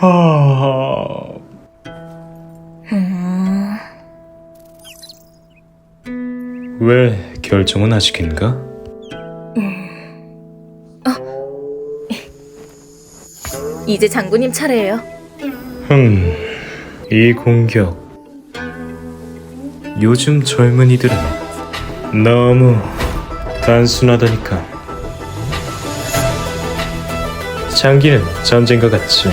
하... 왜 결정은 아직인가? 이제 장군님 차례예요. 흠, 이 공격. 요즘 젊은이들은 너무 단순하다니까. 장기는 전쟁과 같이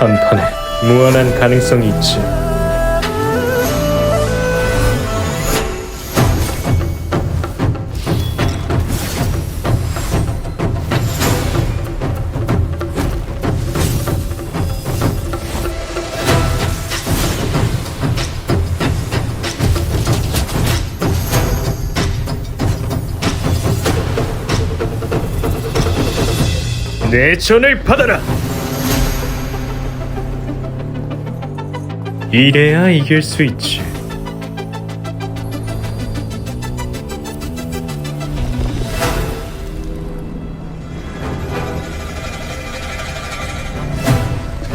한 판에 무한한 가능성이 있지. 내 전을 받아라. 이래야 이길 수 있지.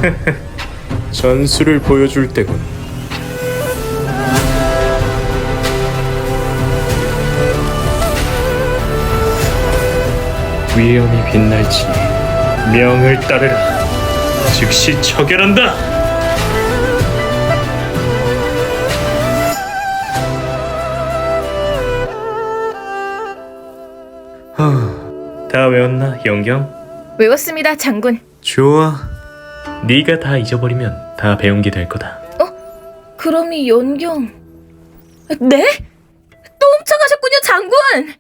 전술을 보여줄 때군. 위험이 빛날지니 명을 따르라. 즉시 처결한다. 다 외웠나, 영경? 외웠습니다, 장군. 좋아. 네가 다 잊어버리면 다 배운 게 될 거다. 그럼 이 연경... 네? 또 훔쳐가셨군요, 장군!